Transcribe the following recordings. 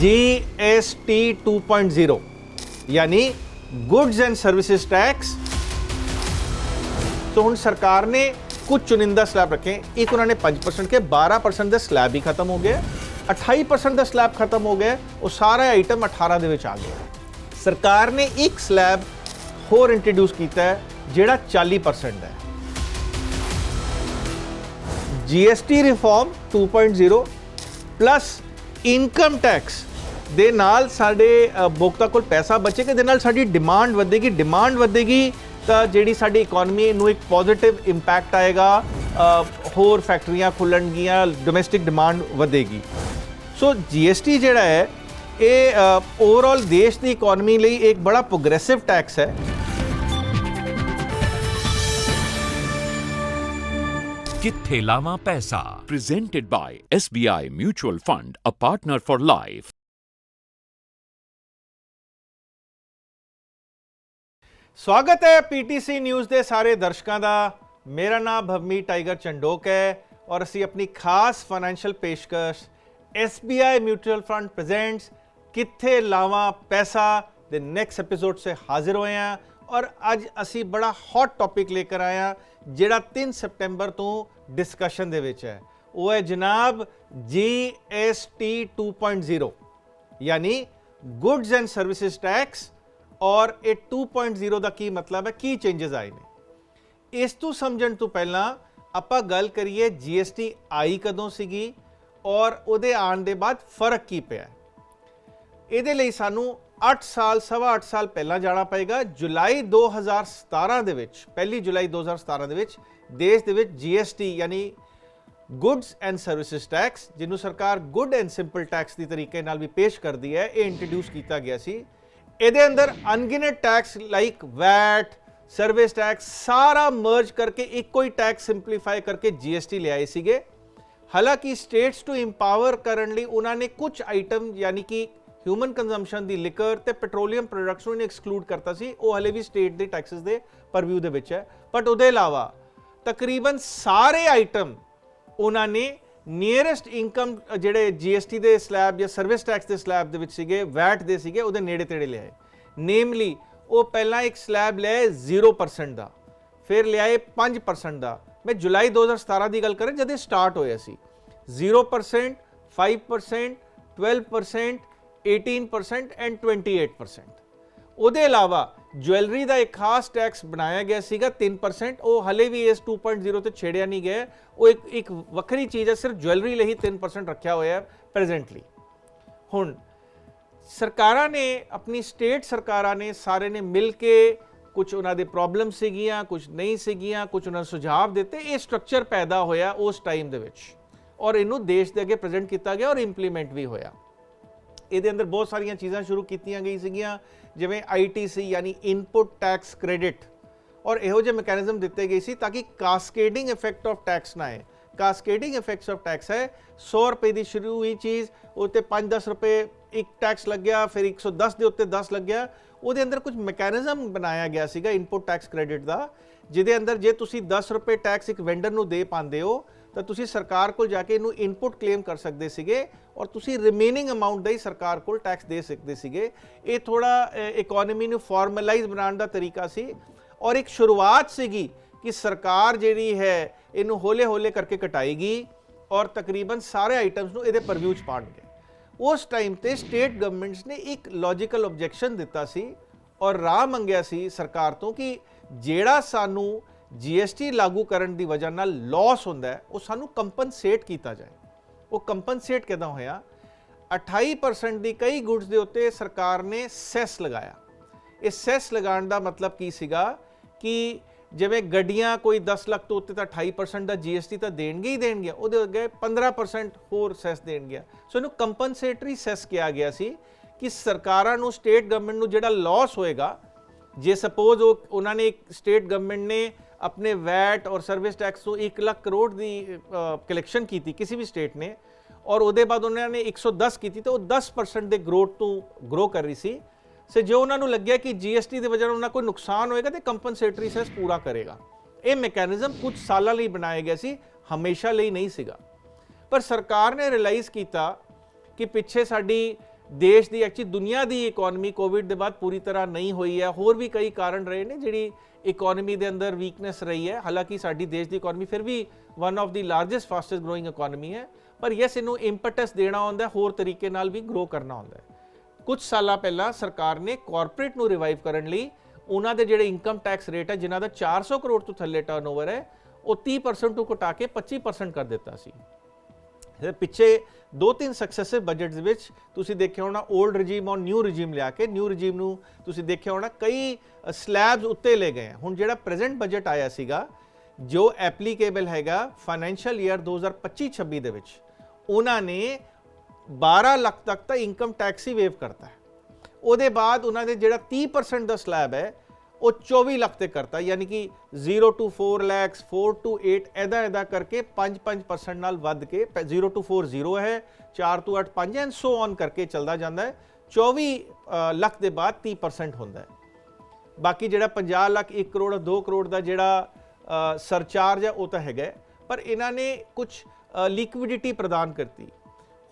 GST 2.0 ਯਾਨੀ goods and services tax तो ਹੁਣ ਸਰਕਾਰ ਨੇ ਕੁਝ ਚੁਣਿੰਦਾ ਸਲੈਬ ਰੱਖੇ ਇੱਕ ਉਹਨਾਂ ਨੇ 5% ਕੇ 12% ਦਾ ਸਲੈਬ ਹੀ ਖਤਮ ਹੋ ਗਿਆ 28% ਦਾ ਸਲੈਬ ਖਤਮ ਹੋ ਗਿਆ ਉਹ ਸਾਰਾ ਆਈਟਮ 18 ਦੇ ਵਿੱਚ ਆ ਗਿਆ ਸਰਕਾਰ ਨੇ ਇੱਕ ਸਲੈਬ ਹੋਰ ਇੰਟਰੋਡਿਊਸ ਕੀਤਾ ਹੈ ਜਿਹੜਾ 40% ਦਾ ਹੈ GST reform 2.0 plus income tax ਦੇ ਨਾਲ ਸਾਡੇ ਬੋਕਤਾ ਕੋਲ ਪੈਸਾ ਬਚੇਗਾ ਦੇ ਨਾਲ ਸਾਡੀ ਡਿਮਾਂਡ ਵਧੇਗੀ? ਡਿਮਾਂਡ ਵਧੇਗੀ ਤਾਂ ਜਿਹੜੀ ਸਾਡੀ ਇਕਨੋਮੀ ਨੂੰ ਇੱਕ ਪੋਜ਼ਿਟਿਵ ਇੰਪੈਕਟ ਆਏਗਾ ਹੋਰ ਫੈਕਟਰੀਆਂ ਖੁੱਲਣਗੀਆਂ ਡੋਮੈਸਟਿਕ ਡਿਮਾਂਡ ਵਧੇਗੀ। ਸੋ GST ਜਿਹੜਾ ਹੈ, ਇਹ ਓਵਰਆਲ ਦੇਸ਼ ਦੀ ਇਕਨੋਮੀ ਲਈ ਇੱਕ ਬੜਾ ਪ੍ਰੋਗਰੈਸਿਵ ਟੈਕਸ ਹੈ। ਕਿੱਥੇ ਲਾਵਾਂ ਪੈਸਾ, presented by SBI Mutual fund a partner for life ਸਵਾਗਤ ਹੈ ਪੀਟੀਸੀ ਨਿਊਜ਼ ਦੇ ਸਾਰੇ ਦਰਸ਼ਕਾਂ ਦਾ। ਮੇਰਾ ਨਾਮ ਭਵਮੀ ਟਾਈਗਰ ਚੰਡੋਕ ਹੈ ਔਰ ਅਸੀਂ ਆਪਣੀ ਖਾਸ ਫਾਈਨੈਂਸ਼ੀਅਲ ਪੇਸ਼ਕਸ਼ SBI ਮਿਊਚੁਅਲ ਫੰਡ ਪ੍ਰੈਜ਼ੈਂਟਸ ਕਿੱਥੇ ਲਾਵਾਂ ਪੈਸਾ ਦੇ ਨੈਕਸਟ ਐਪੀਸੋਡ ਸੇ ਹਾਜ਼ਰ ਹੋਏ ਹਾਂ ਔਰ ਅੱਜ ਅਸੀਂ ਬੜਾ ਹੌਟ ਟੌਪਿਕ ਲੈ ਕੇ ਆਏ ਹਾਂ, ਜਿਹੜਾ 3 ਸਪਟੈਂਬਰ ਤੋਂ ਡਿਸਕਸ਼ਨ ਦੇ ਵਿੱਚ ਹੈ। ਉਹ ਹੈ ਜਨਾਬ GST 2.0 ਯਾਨੀ ਗੁੱਡਸ ਐਂਡ ਸਰਵਿਸਿਜ਼ ਟੈਕਸ ਔਰ ਇਹ 2.0 ਦਾ ਕੀ ਮਤਲਬ ਹੈ? ਕੀ ਚੇਂਜਸ ਆਏ ਨੇ? ਇਸ ਤੋਂ ਸਮਝਣ ਤੋਂ ਪਹਿਲਾਂ ਆਪਾਂ ਗੱਲ ਕਰੀਏ GST ਆਈ ਕਦੋਂ ਸੀਗੀ ਔਰ ਉਹਦੇ ਆਉਣ ਦੇ ਬਾਅਦ ਫ਼ਰਕ ਕੀ ਪਿਆ ਇਹਦੇ ਲਈ ਸਾਨੂੰ 8 ਸਾਲ, ਸਵਾ 8 ਸਾਲ ਪਹਿਲਾਂ ਜਾਣਾ ਪਏਗਾ। ਜੁਲਾਈ 2017 ਦੇ ਵਿੱਚ, ਪਹਿਲੀ ਜੁਲਾਈ 2017 ਦੇ ਵਿੱਚ ਦੇਸ਼ ਦੇ ਵਿੱਚ GST ਯਾਨੀ ਗੁੱਡਸ ਐਂਡ ਸਰਵਿਸਿਜ਼ ਟੈਕਸ ਜਿਹਨੂੰ ਸਰਕਾਰ ਗੁੱਡ ਐਂਡ ਸਿੰਪਲ ਟੈਕਸ ਦੀ ਤਰੀਕੇ ਨਾਲ ਵੀ ਪੇਸ਼ ਕਰਦੀ ਹੈ, ਇਹ ਇੰਟਰੋਡਿਊਸ ਕੀਤਾ ਗਿਆ ਸੀ। ਇਹਦੇ ਅੰਦਰ ਅਨਗਿਨਡ tax like VAT service tax ਸਾਰਾ ਮਰਜ ਕਰਕੇ ਇੱਕੋ ਹੀ ਟੈਕਸ ਸਿੰਪਲੀਫਾਈ ਕਰਕੇ GST ਲਿਆਏ ਸੀਗੇ। ਹਾਲਾਂਕਿ ਸਟੇਟਸ ਟੂ ਇੰਪਾਵਰ ਕਰਨ ਲਈ ਉਹਨਾਂ ਨੇ ਕੁਝ ਆਈਟਮ ਯਾਨੀ ਕਿ ਹਿਊਮਨ ਕੰਜ਼ੰਪਸ਼ਨ ਦੀ ਲਿਕਰ ਤੇ ਪੈਟਰੋਲੀਅਮ ਪ੍ਰੋਡਕਟਸ ਨੂੰ ਐਕਸਕਲੂਡ ਕਰਤਾ ਸੀ। ਉਹ ਹਲੇ ਵੀ ਸਟੇਟ ਦੇ ਟੈਕਸਸ ਦੇ ਪਰਵਿਊ ਦੇ ਵਿੱਚ ਹੈ। ਬਟ ਉਹਦੇ ਇਲਾਵਾ ਤਕਰੀਬਨ ਸਾਰੇ ਆਈਟਮ ਉਹਨਾਂ ਨੇ ਨੀਅਰੈਸਟ ਇਨਕਮ ਜਿਹੜੇ GST ਦੇ ਸਲੈਬ ਜਾਂ ਸਰਵਿਸ ਟੈਕਸ ਦੇ ਸਲੈਬ ਦੇ ਵਿੱਚ ਸੀਗੇ ਵੈਟ ਦੇ ਸੀਗੇ, ਉਹਦੇ ਨੇੜੇ ਤੇੜੇ ਲਿਆਏ। ਨੇਮਲੀ ਉਹ ਪਹਿਲਾਂ ਇੱਕ ਸਲੈਬ ਲਿਆਏ 0% ਦਾ, ਫਿਰ ਲਿਆਏ 5% ਦਾ। ਮੈਂ ਜੁਲਾਈ 2017 ਦੀ ਗੱਲ ਕਰਾਂ, ਜਦ ਇਹ ਸਟਾਰਟ ਹੋਇਆ ਸੀ। 0% 5% 12% 18% ਐਂਡ 28% ਉਹਦੇ ਇਲਾਵਾ ਜੁਐਲਰੀ ਦਾ ਇੱਕ ਖਾਸ ਟੈਕਸ ਬਣਾਇਆ ਗਿਆ ਸੀਗਾ 3% ਉਹ ਹਲੇ ਵੀ ਇਸ 2.0 ਤੇ ਛੇੜਿਆ ਨਹੀਂ ਗਿਆ। ਉਹ ਇੱਕ ਇੱਕ ਵੱਖਰੀ ਚੀਜ਼ ਹੈ, ਸਿਰਫ ਜੁਐਲਰੀ ਲਈ ਹੀ 3% ਰੱਖਿਆ ਹੋਇਆ ਹੈ ਪ੍ਰੈਜ਼ੈਂਟਲੀ ਹੁਣ ਸਰਕਾਰਾਂ ਨੇ, ਆਪਣੀ ਸਟੇਟ ਸਰਕਾਰਾਂ ਨੇ, ਸਾਰੇ ਨੇ ਮਿਲ ਕੇ ਕੁਝ ਉਹਨਾਂ ਦੇ ਪ੍ਰੋਬਲਮ ਸੀਗੀਆਂ ਕੁਝ ਨਹੀਂ ਸੀਗੀਆਂ ਕੁਝ ਉਹਨਾਂ ਨੂੰ ਸੁਝਾਅ ਦਿੱਤੇ। ਇਹ ਸਟਰਕਚਰ ਪੈਦਾ ਹੋਇਆ ਉਸ ਟਾਈਮ ਦੇ ਵਿੱਚ। ਔਰ ਇਹਨੂੰ ਦੇਸ਼ ਦੇ ਅੱਗੇ ਪ੍ਰੈਜ਼ੈਂਟ ਕੀਤਾ ਗਿਆ ਔਰ ਇੰਪਲੀਮੈਂਟ ਵੀ ਹੋਇਆ। ਇਹਦੇ ਅੰਦਰ ਬਹੁਤ ਸਾਰੀਆਂ ਚੀਜ਼ਾਂ ਸ਼ੁਰੂ ਕੀਤੀਆਂ ਗਈ ਸੀਗੀਆਂ। ਜਿਵੇਂ ITC ਯਾਨੀ ਇਨਪੁਟ ਟੈਕਸ ਕ੍ਰੈਡਿਟ ਔਰ ਇਹੋ ਜਿਹੇ ਮੈਕੈਨਿਜ਼ਮ ਦਿੱਤੇ ਗਏ ਸੀ ਤਾਂ ਕਿ ਕਾਸਕੇਡਿੰਗ ਇਫੈਕਟ ਆਫ ਟੈਕਸ ਨਾ ਆਏ। ਕਾਸਕੇਡਿੰਗ ਇਫੈਕਟਸ ਆਫ ਟੈਕਸ ਹੈ 100 ਰੁਪਏ ਦੀ ਸ਼ੁਰੂ ਹੋਈ ਚੀਜ਼ ਉੱਤੇ 5-10 ਰੁਪਏ ਇੱਕ ਟੈਕਸ ਲੱਗਿਆ, ਫਿਰ 110 ਦੇ ਉੱਤੇ 10 ਲੱਗਿਆ। ਉਹਦੇ ਅੰਦਰ ਕੁਝ ਮੈਕੈਨਿਜ਼ਮ ਬਣਾਇਆ ਗਿਆ ਸੀਗਾ ਇਨਪੁਟ ਟੈਕਸ ਕ੍ਰੈਡਿਟ ਦਾ, ਜਿਹਦੇ ਅੰਦਰ ਜੇ ਤੁਸੀਂ 10 ਰੁਪਏ ਟੈਕਸ ਇੱਕ ਵੈਂਡਰ ਨੂੰ ਦੇ ਪਾਉਂਦੇ ਹੋ ਤਾਂ ਤੁਸੀਂ ਸਰਕਾਰ ਕੋਲ ਜਾ ਕੇ ਇਹਨੂੰ ਇਨਪੁਟ ਕਲੇਮ ਕਰ ਸਕਦੇ ਸੀਗੇ ਔਰ ਤੁਸੀਂ ਰਿਮੇਨਿੰਗ ਅਮਾਉਂਟ ਦਾ ਹੀ ਸਰਕਾਰ ਕੋਲ ਟੈਕਸ ਦੇ ਸਕਦੇ ਸੀਗੇ। ਇਹ ਥੋੜਾ ਇਕਨੋਮੀ ਨੂੰ ਫਾਰਮਲਾਈਜ਼ ਬਣਾਉਣ ਦਾ ਤਰੀਕਾ ਸੀ ਔਰ ਇੱਕ ਸ਼ੁਰੂਆਤ ਸੀਗੀ ਕਿ ਸਰਕਾਰ ਜਿਹੜੀ ਹੈ ਇਹਨੂੰ ਹੌਲੇ-ਹੌਲੇ ਕਰਕੇ ਘਟਾਏਗੀ ਔਰ ਤਕਰੀਬਨ ਸਾਰੇ ਆਈਟਮਸ ਨੂੰ ਇਹਦੇ ਪਰਵਿਊ ਚ ਪਾਣਗੇ ਉਸ ਟਾਈਮ ਤੇ ਸਟੇਟ ਗਵਰਨਮੈਂਟਸ ਨੇ ਇੱਕ ਲੌਜੀਕਲ ਆਬਜੈਕਸ਼ਨ ਦਿੱਤਾ ਸੀ ਔਰ ਰਾਹ ਮੰਗਿਆ ਸੀ ਸਰਕਾਰ ਤੋਂ ਕਿ ਜਿਹੜਾ ਸਾਨੂੰ GST ਲਾਗੂ ਕਰਨ ਦੀ ਵਜ੍ਹਾ ਨਾਲ ਲਾਸ ਹੁੰਦਾ ਹੈ, ਉਹ ਸਾਨੂੰ ਕੰਪਨਸੇਟ ਕੀਤਾ ਜਾਏ। ਉਹ ਕੰਪਨਸੇਟ ਕਿਦਾਂ ਹੋਇਆ? 28% ਦੀ ਕਈ ਗੁੱਡਸ ਦੇ ਉੱਤੇ ਸਰਕਾਰ ਨੇ ਸੈਸ ਲਗਾਇਆ। ਇਹ ਸੈਸ ਲਗਾਉਣ ਦਾ ਮਤਲਬ ਕੀ ਸੀਗਾ ਕਿ ਜਿਵੇਂ ਗੱਡੀਆਂ ਕੋਈ 10 ਲੱਖ ਤੋਂ ਉੱਤੇ ਤਾਂ 28% ਦਾ GST ਤਾਂ ਦੇਣਗੇ ਹੀ ਦੇਣਗੇ, ਉਹਦੇ ਅੱਗੇ 15% ਹੋਰ ਸੈਸ ਦੇਣਗੇ। ਸੋ ਇਹਨੂੰ ਕੰਪਨਸੇਟਰੀ ਸੈਸ ਕਿਹਾ ਗਿਆ ਸੀ ਕਿ ਸਰਕਾਰਾਂ ਨੂੰ ਸਟੇਟ ਗਵਰਨਮੈਂਟ ਨੂੰ ਜਿਹੜਾ ਲਾਸ ਹੋਏਗਾ, ਜੇ ਸਪੋਜ਼ ਉਹ ਉਹਨਾਂ ਨੇ ਸਟੇਟ ਗਵਰਨਮੈਂਟ ਨੇ ਆਪਣੇ ਵੈਟ ਔਰ ਸਰਵਿਸ ਟੈਕਸ ਤੋਂ 1 ਲੱਖ ਕਰੋੜ ਦੀ ਕਲੈਕਸ਼ਨ ਕੀਤੀ ਕਿਸੇ ਵੀ ਸਟੇਟ ਨੇ ਔਰ ਉਹਦੇ ਬਾਅਦ ਉਹਨਾਂ ਨੇ 110 ਕੀਤੀ ਤੇ ਉਹ 10% ਦੇ ਗਰੋਥ ਤੋਂ ਗਰੋ ਕਰ ਰਹੀ ਸੀ ਸੇ ਜੋ ਉਹਨਾਂ ਨੂੰ ਲੱਗਿਆ ਕਿ GST ਦੇ ਵਜ੍ਹਾ ਨਾਲ ਉਹਨਾਂ ਕੋਈ ਨੁਕਸਾਨ ਹੋਏਗਾ ਤੇ ਕੰਪਨਸੇਟਰੀ ਸੈਸ ਪੂਰਾ ਕਰੇਗਾ ਇਹ ਮੈਕੈਨਿਜ਼ਮ ਕੁਝ ਸਾਲਾਂ ਲਈ ਬਣਾਇਆ ਗਿਆ ਸੀ ਹਮੇਸ਼ਾ ਲਈ ਨਹੀਂ ਸੀਗਾ ਪਰ ਸਰਕਾਰ ਨੇ ਰਿਅਲਾਈਜ਼ ਕੀਤਾ ਕਿ ਪਿੱਛੇ ਸਾਡੀ ਦੇਸ਼ ਦੀ ਐਕਚੁਅਲੀ ਦੁਨੀਆ ਦੀ ਇਕਨੋਮੀ ਕੋਵਿਡ ਦੇ ਬਾਅਦ ਪੂਰੀ ਤਰ੍ਹਾਂ ਨਹੀਂ ਹੋਈ ਹੈ। ਹੋਰ ਵੀ ਕਈ ਕਾਰਨ ਰਹੇ ਨੇ ਜਿਹੜੀ ਇਕਨੋਮੀ ਦੇ ਅੰਦਰ ਵੀਕਨੈਸ ਰਹੀ ਹੈ। ਹਾਲਾਂਕਿ ਸਾਡੀ ਦੇਸ਼ ਦੀ ਇਕਨੋਮੀ ਫਿਰ ਵੀ one of the largest fastest growing economy ਹੈ। ਪਰ ਯੈਸ ਇਹਨੂੰ ਇੰਪਟਸ ਦੇਣਾ ਹੁੰਦਾ ਹੋਰ ਤਰੀਕੇ ਨਾਲ ਵੀ ਗਰੋ ਕਰਨਾ ਹੁੰਦਾ ਹੈ। ਕੁਝ ਸਾਲਾਂ ਪਹਿਲਾਂ ਸਰਕਾਰ ਨੇ ਕਾਰਪੋਰੇਟ ਨੂੰ ਰਿਵਾਈਵ ਕਰਨ ਲਈ ਉਹਨਾਂ ਦੇ ਜਿਹੜੇ ਇਨਕਮ ਟੈਕਸ ਰੇਟ ਹੈ, ਜਿਨ੍ਹਾਂ ਦਾ 400 ਕਰੋੜ ਤੋਂ ਥੱਲੇ ਟਰਨਓਵਰ ਹੈ, ਉਹ 30% ਤੋਂ ਘਟਾ ਕੇ 25% ਕਰ ਦਿੱਤਾ ਸੀ। ਪਿੱਛੇ ਦੋ ਤਿੰਨ ਸਕਸੈਸਿਵ ਬਜਟਸ ਵਿੱਚ ਤੁਸੀਂ ਦੇਖਿਆ ਹੋਣਾ 올ਡ ਰਜੀਮ ਔਰ ਨਿਊ ਰਜੀਮ ਲਿਆ ਕੇ ਨਿਊ ਰਜੀਮ ਨੂੰ ਤੁਸੀਂ ਦੇਖਿਆ ਹੋਣਾ ਕਈ ਸਲੈਬਸ ਉੱਤੇ ਲੈ ਗਏ ਹੁਣ ਜਿਹੜਾ ਪ੍ਰੈਜ਼ੈਂਟ ਬਜਟ ਆਇਆ ਸੀਗਾ, ਜੋ ਐਪਲੀਕੇਬਲ ਹੈਗਾ ਫਾਈਨੈਂਸ਼ੀਅਲ ਈਅਰ 2025-26 ਦੇ ਵਿੱਚ, ਉਹਨਾਂ ਨੇ 12 ਲੱਖ ਤੱਕ ਤਾਂ ਇਨਕਮ ਟੈਕਸ ਹੀ ਵੇਵ ਕਰਤਾ। ਹੈ ਉਹਦੇ ਬਾਅਦ ਉਹਨਾਂ ਦੇ ਜਿਹੜਾ 30% ਦਾ ਸਲੈਬ ਹੈ ਉਹ 24 ਲੱਖ ਤੇ ਕਰਤਾ, ਯਾਨੀ ਕਿ 0 ਟੂ 4 ਲੱਖ 4 ਟੂ 8 ਐਦਾ ਐਦਾ ਕਰਕੇ 5-5% ਨਾਲ ਵੱਧ ਕੇ 0 ਟੂ 4 0 ਹੈ 4 ਟੂ 8 5 ਐਂਡ ਸੋ ਔਨ ਕਰਕੇ ਚੱਲਦਾ ਜਾਂਦਾ ਹੈ। 24 ਲੱਖ ਦੇ ਬਾਅਦ 30% ਹੁੰਦਾ ਹੈ। ਬਾਕੀ ਜਿਹੜਾ 50 ਲੱਖ 1 ਕਰੋੜ 2 ਕਰੋੜ ਦਾ ਜਿਹੜਾ ਸਰਚਾਰਜ ਹੈ, ਉਹ ਤਾਂ ਹੈਗਾ ਪਰ ਇਹਨਾਂ ਨੇ ਕੁਝ ਲਿਕਵਿਡਿਟੀ ਪ੍ਰਦਾਨ ਕਰਤੀ।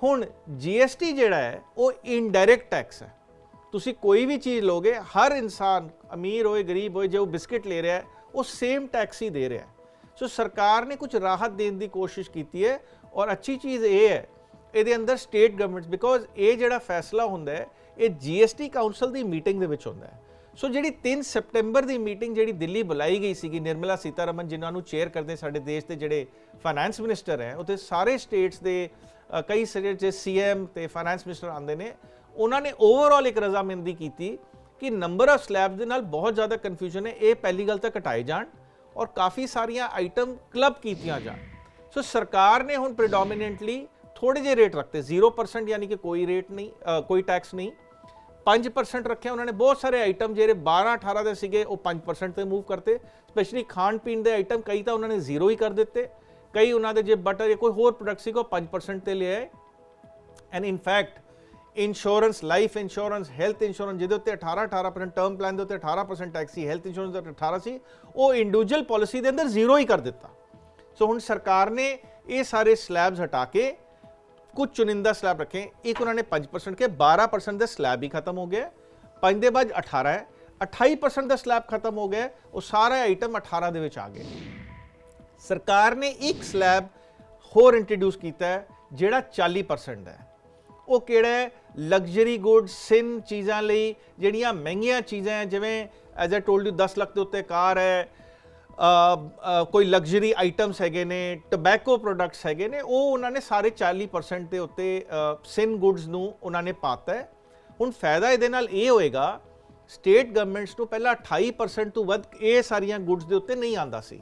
ਹੁਣ GST ਜਿਹੜਾ ਹੈ, ਉਹ ਇਨਡਾਇਰੈਕਟ ਟੈਕਸ ਹੈ। ਤੁਸੀਂ ਕੋਈ ਵੀ ਚੀਜ਼ ਲੋਗੇ ਹਰ ਇਨਸਾਨ ਅਮੀਰ ਹੋਏ, ਗਰੀਬ ਹੋਏ, ਜੇ ਉਹ ਬਿਸਕਟ ਲੈ ਰਿਹਾ ਉਹ ਸੇਮ ਟੈਕਸ ਹੀ ਦੇ ਰਿਹਾ ਸੋ ਸਰਕਾਰ ਨੇ ਕੁਝ ਰਾਹਤ ਦੇਣ ਦੀ ਕੋਸ਼ਿਸ਼ ਕੀਤੀ ਹੈ ਔਰ ਅੱਛੀ ਚੀਜ਼ ਇਹ ਹੈ, ਇਹਦੇ ਅੰਦਰ ਸਟੇਟ ਗਵਰਨਮੈਂਟਸ ਬਿਕੋਜ਼ ਇਹ ਜਿਹੜਾ ਫੈਸਲਾ ਹੁੰਦਾ ਹੈ, ਇਹ GST ਕਾਉਂਸਲ ਦੀ ਮੀਟਿੰਗ ਦੇ ਵਿੱਚ ਹੁੰਦਾ ਹੈ। ਸੋ ਜਿਹੜੀ 3 ਸਪਟੈਂਬਰ ਦੀ ਮੀਟਿੰਗ ਜਿਹੜੀ ਦਿੱਲੀ ਬੁਲਾਈ ਗਈ ਸੀਗੀ, ਨਿਰਮਲਾ ਸੀਤਾਰਮਨ ਜਿਨ੍ਹਾਂ ਨੂੰ ਚੇਅਰ ਕਰਦੇ ਸਾਡੇ ਦੇਸ਼ ਦੇ ਜਿਹੜੇ ਫਾਈਨੈਂਸ ਮਿਨਿਸਟਰ ਹੈ, ਉੱਥੇ ਸਾਰੇ ਸਟੇਟਸ ਦੇ ਕਈ ਸਟੇਟ ਦੇ ਸੀਐਮ ਤੇ ਫਾਈਨੈਂਸ ਮਿਨਿਸਟਰ ਆਉਂਦੇ ਨੇ ਉਹਨਾਂ ਨੇ ਓਵਰਆਲ ਇੱਕ ਰਜ਼ਾਮੰਦੀ ਕੀਤੀ ਕਿ ਨੰਬਰ ਆਫ ਸਲੈਬਸ ਦੇ ਨਾਲ ਬਹੁਤ ਜ਼ਿਆਦਾ ਕਨਫਿਊਜ਼ਨ ਹੈ। ਇਹ ਪਹਿਲੀ ਗੱਲ ਤਾਂ ਘਟਾਏ ਜਾਣ ਔਰ ਕਾਫੀ ਸਾਰੀਆਂ ਆਈਟਮ ਕਲੱਬ ਕੀਤੀਆਂ ਜਾਣ। ਸੋ ਸਰਕਾਰ ਨੇ ਹੁਣ ਪ੍ਰੀਡੋਮੀਨੈਂਟਲੀ ਥੋੜੇ ਜਿਹੇ ਰੇਟ ਰੱਖਤੇ। 0% ਯਾਨੀ ਕਿ ਕੋਈ ਰੇਟ ਨਹੀਂ ਅ, ਕੋਈ ਟੈਕਸ ਨਹੀਂ। 5% ਰੱਖਿਆ। ਉਹਨਾਂ ਨੇ ਬਹੁਤ ਸਾਰੇ ਆਈਟਮ ਜਿਹੜੇ 12 18 ਦੇ ਸੀਗੇ ਉਹ 5% ਤੇ ਮੂਵ ਕਰਤੇ। ਸਪੈਸ਼ਲੀ ਖਾਣ ਪੀਣ ਦੇ ਆਈਟਮ ਕਈ ਤਾਂ ਉਹਨਾਂ ਨੇ ਜ਼ੀਰੋ ਹੀ ਕਰ ਦਿੱਤੇ। ਕਈ ਉਹਨਾਂ ਦੇ ਜੇ ਬਟਰ ਜਾਂ ਕੋਈ ਹੋਰ ਪ੍ਰੋਡਕਟ ਸੀਗਾ ਉਹ 5% ਤੇ ਲਿਆਏ। And in fact insurance life insurance health insurance ਜਿਹਦੇ ਉੱਤੇ 18 18% ਟਰਮ ਪਲਾਨ ਦੇ ਉੱਤੇ 18% ਟੈਕਸ ਸੀ ਹੈਲਥ ਇੰਸ਼ੋਰੈਂਸ ਦੇ 18 ਸੀ, ਉਹ ਇੰਡੀਵਿਜੂਅਲ ਪਾਲਿਸੀ ਦੇ ਅੰਦਰ ਜ਼ੀਰੋ ਹੀ ਕਰ ਦਿੱਤਾ। ਸੋ ਹੁਣ ਸਰਕਾਰ ਨੇ ਇਹ ਸਾਰੇ ਸਲੈਬਸ ਹਟਾ ਕੇ ਕੁਝ ਚੁਣਿੰਦਾ ਸਲੈਬ ਰੱਖੇ। ਇੱਕ ਉਹਨਾਂ ਨੇ 5% ਕੇ 12% ਦਾ ਸਲੈਬ ਹੀ ਖਤਮ ਹੋ ਗਿਆ। 5 ਦੇ ਬਾਅਦ 18 ਹੈ 28% ਦਾ ਸਲੈਬ ਖਤਮ ਹੋ ਗਿਆ, ਉਹ ਸਾਰਾ ਆਈਟਮ 18 ਦੇ ਵਿੱਚ ਆ ਗਏ। ਸਰਕਾਰ ਨੇ ਇੱਕ ਸਲੈਬ ਹੋਰ ਇੰਟਰੋਡਿਊਸ ਕੀਤਾ ਹੈ, ਜਿਹੜਾ 40% ਹੈ। ਉਹ ਕਿਹੜਾ ਹੈ? ਲਗਜ਼ਰੀ ਗੁੱਡ ਸਿਨ ਚੀਜ਼ਾਂ ਲਈ ਜਿਹੜੀਆਂ ਮਹਿੰਗੀਆਂ ਚੀਜ਼ਾਂ ਹੈ, ਜਿਵੇਂ as a told you 10 lakh ਦੇ ਉੱਤੇ ਕਾਰ ਹੈ ਕੋਈ ਲਗਜ਼ਰੀ ਆਈਟਮਸ ਹੈਗੇ ਨੇ ਟਬੈਕੋ ਪ੍ਰੋਡਕਟਸ ਹੈਗੇ ਨੇ, ਉਹ ਉਹਨਾਂ ਨੇ ਸਾਰੇ 40% ਦੇ ਉੱਤੇ ਸਿਨ ਗੁੱਡਸ ਨੂੰ ਉਹਨਾਂ ਨੇ ਪਾਤਾ ਹੈ। ਹੁਣ ਫਾਇਦਾ ਇਹਦੇ ਨਾਲ ਇਹ ਹੋਏਗਾ ਸਟੇਟ ਗਵਰਨਮੈਂਟਸ ਨੂੰ ਪਹਿਲਾਂ 28% ਤੋਂ ਵੱਧ ਇਹ ਸਾਰੀਆਂ ਗੁੱਡਸ ਦੇ ਉੱਤੇ ਨਹੀਂ ਆਂਦਾ ਸੀ।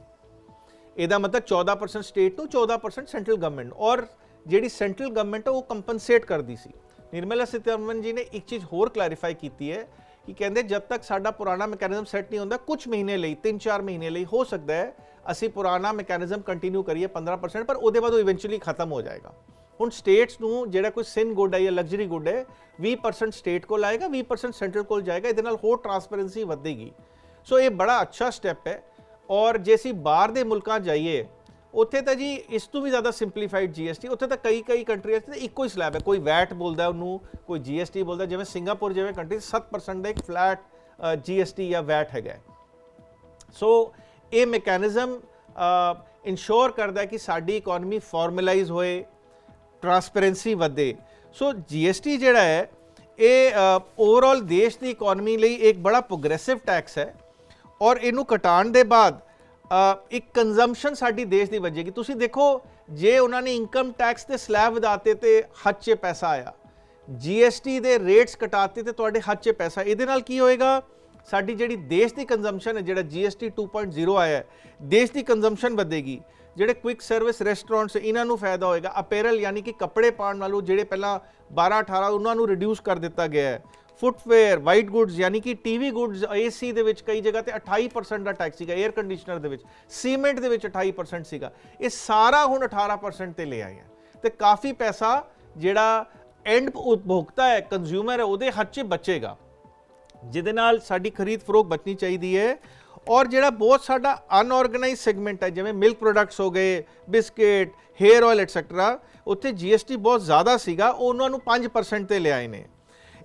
ਇਹਦਾ ਮਤਲਬ 14% ਸਟੇਟ ਨੂੰ 14% ਸੈਂਟਰਲ ਗਵਰਨਮੈਂਟ ਔਰ ਜਿਹੜੀ ਸੈਂਟਰਲ ਗਵਰਨਮੈਂਟ ਉਹ ਕੰਪਨਸੇਟ ਕਰਦੀ ਸੀ। ਨਿਰਮਲਾ ਸੀਤਾਰਮਨ ਜੀ ਨੇ ਇੱਕ ਚੀਜ਼ ਹੋਰ ਕਲੈਰੀਫਾਈ ਕੀਤੀ ਹੈ ਕਿ ਕਹਿੰਦੇ ਜਦ ਤੱਕ ਸਾਡਾ ਪੁਰਾਣਾ ਮੈਕੈਨਿਜ਼ਮ ਸੈੱਟ ਨਹੀਂ ਹੁੰਦਾ ਕੁਝ ਮਹੀਨੇ ਲਈ 3-4 ਮਹੀਨੇ ਲਈ ਹੋ ਸਕਦਾ ਹੈ, ਅਸੀਂ ਪੁਰਾਣਾ ਮੈਕੈਨਿਜ਼ਮ ਕੰਟੀਨਿਊ ਕਰੀਏ 15% ਪਰ ਉਹਦੇ ਬਾਅਦ ਉਹ ਇਵੈਂਚੁਅਲੀ ਖਤਮ ਹੋ ਜਾਏਗਾ। ਹੁਣ ਸਟੇਟਸ ਨੂੰ ਜਿਹੜਾ ਕੋਈ ਸਿਨ ਗੁੱਡ ਹੈ ਜਾਂ ਲਗਜ਼ਰੀ ਗੁੱਡ ਹੈ 20% ਸਟੇਟ ਕੋਲ ਆਏਗਾ 20% ਸੈਂਟਰ ਕੋਲ ਜਾਏਗਾ, ਇਹਦੇ ਨਾਲ ਹੋਰ ਟਰਾਂਸਪੇਰੈਂਸੀ ਵਧੇਗੀ। ਸੋ ਇਹ ਬੜਾ ਅੱਛਾ ਸਟੈਪ ਹੈ ਔਰ ਜੇ ਅਸੀਂ ਬਾਹਰ ਦੇ ਮੁਲਕਾਂ ਜਾਈਏ ਉੱਥੇ ਤਾਂ ਜੀ ਇਸ ਤੋਂ ਵੀ ਜ਼ਿਆਦਾ ਸਿੰਪਲੀਫਾਈਡ GST ਉੱਥੇ ਤਾਂ ਕਈ ਕਈ ਕੰਟਰੀਆਂ 'ਚ ਤਾਂ ਇੱਕੋ ਹੀ ਸਲੈਬ ਹੈ। ਕੋਈ ਵੈਟ ਬੋਲਦਾ ਉਹਨੂੰ, ਕੋਈ GST ਬੋਲਦਾ ਜਿਵੇਂ ਸਿੰਗਾਪੁਰ ਜਿਵੇਂ ਕੰਟਰੀ 7% ਦਾ ਇੱਕ ਫਲੈਟ GST ਜਾਂ ਵੈਟ ਹੈਗਾ ਸੋ ਇਹ ਮੈਕੈਨਿਜ਼ਮ ਇਨਸ਼ੋਰ ਕਰਦਾ ਕਿ ਸਾਡੀ ਇਕਨੋਮੀ ਫਾਰਮਲਾਈਜ਼ ਹੋਏ ਟਰਾਂਸਪੇਰੈਂਸੀ ਵਧੇ। ਸੋ GST ਜਿਹੜਾ ਹੈ, ਇਹ ਓਵਰਆਲ ਦੇਸ਼ ਦੀ ਇਕਨੋਮੀ ਲਈ ਇੱਕ ਬੜਾ ਪ੍ਰੋਗਰੈਸਿਵ ਟੈਕਸ ਹੈ। ਔਰ ਇਹਨੂੰ ਘਟਾਉਣ ਦੇ ਬਾਅਦ ਇੱਕ ਕੰਜ਼ੰਪਸ਼ਨ ਸਾਡੀ ਦੇਸ਼ ਦੀ ਵੱਜੇਗੀ। ਤੁਸੀਂ ਦੇਖੋ, ਜੇ ਉਹਨਾਂ ਨੇ ਇਨਕਮ ਟੈਕਸ ਦੇ ਸਲੈਬ ਵਧਾਤੇ ਤੇ ਹੱਥ 'ਚ ਪੈਸਾ ਆਇਆ GST ਦੇ ਰੇਟਸ ਘਟਾਤੇ ਤੇ ਤੁਹਾਡੇ ਹੱਥ 'ਚ ਪੈਸਾ, ਇਹਦੇ ਨਾਲ ਕੀ ਹੋਏਗਾ? ਸਾਡੀ ਜਿਹੜੀ ਦੇਸ਼ ਦੀ ਕੰਜ਼ੰਪਸ਼ਨ ਹੈ, ਜਿਹੜਾ GST 2.0 ਆਇਆ ਹੈ, ਦੇਸ਼ ਦੀ ਕੰਜ਼ੰਪਸ਼ਨ ਵਧੇਗੀ। ਜਿਹੜੇ ਕੁਇਕ ਸਰਵਿਸ ਰੈਸਟੋਰੈਂਟਸ ਇਹਨਾਂ ਨੂੰ ਫਾਇਦਾ ਹੋਏਗਾ। ਅਪੈਰਲ ਯਾਨੀ ਕਿ ਕੱਪੜੇ ਪਾਉਣ ਵਾਲੋ ਜਿਹੜੇ ਪਹਿਲਾਂ 12 18 ਉਹਨਾਂ ਨੂੰ ਰਿਡਿਊਸ ਕਰ ਦਿੱਤਾ ਗਿਆ ਹੈ। ਫੁੱਟਵੇਅਰ, ਵਾਈਟ ਗੁੱਡਸ ਯਾਨੀ ਕਿ ਟੀਵੀ ਗੁੱਡਸ ਏਸੀ ਦੇ ਵਿੱਚ ਕਈ ਜਗ੍ਹਾ ਤੇ 28% ਦਾ ਟੈਕਸ ਸੀਗਾ 에ਅਰ ਕੰਡੀਸ਼ਨਰ ਦੇ ਵਿੱਚ, ਸੀਮੈਂਟ ਦੇ ਵਿੱਚ 28% ਸੀਗਾ। ਇਹ ਸਾਰਾ ਹੁਣ 18% ਤੇ ਲੈ ਆਏ ਆ। ਤੇ ਕਾਫੀ ਪੈਸਾ ਜਿਹੜਾ ਐਂਡ ਉਪਭੋਗਤਾ ਹੈ ਕੰਜ਼ਿਊਮਰ ਹੈ, ਉਹਦੇ ਹੱਥ 'ਚ ਬਚੇਗਾ। ਜਿਹਦੇ ਨਾਲ ਸਾਡੀ ਖਰੀਦ ਫਰੋਖ ਬਚਣੀ ਚਾਹੀਦੀ ਹੈ। ਔਰ ਜਿਹੜਾ ਬਹੁਤ ਸਾਡਾ ਅਨਆਰਗੇਨਾਈਜ਼ ਸੈਗਮੈਂਟ ਹੈ, ਜਿਵੇਂ ਮਿਲਕ ਪ੍ਰੋਡਕਟਸ ਹੋ ਗਏ ਬਿਸਕਟ ਹੇਅਰ ਆਇਲ ਐਟਸੈਟਰਾ ਉੱਥੇ GST ਬਹੁਤ ਜ਼ਿਆਦਾ ਸੀਗਾ ਉਹਨਾਂ ਨੂੰ 5% ਤੇ ਲਿਆਏ ਨੇ।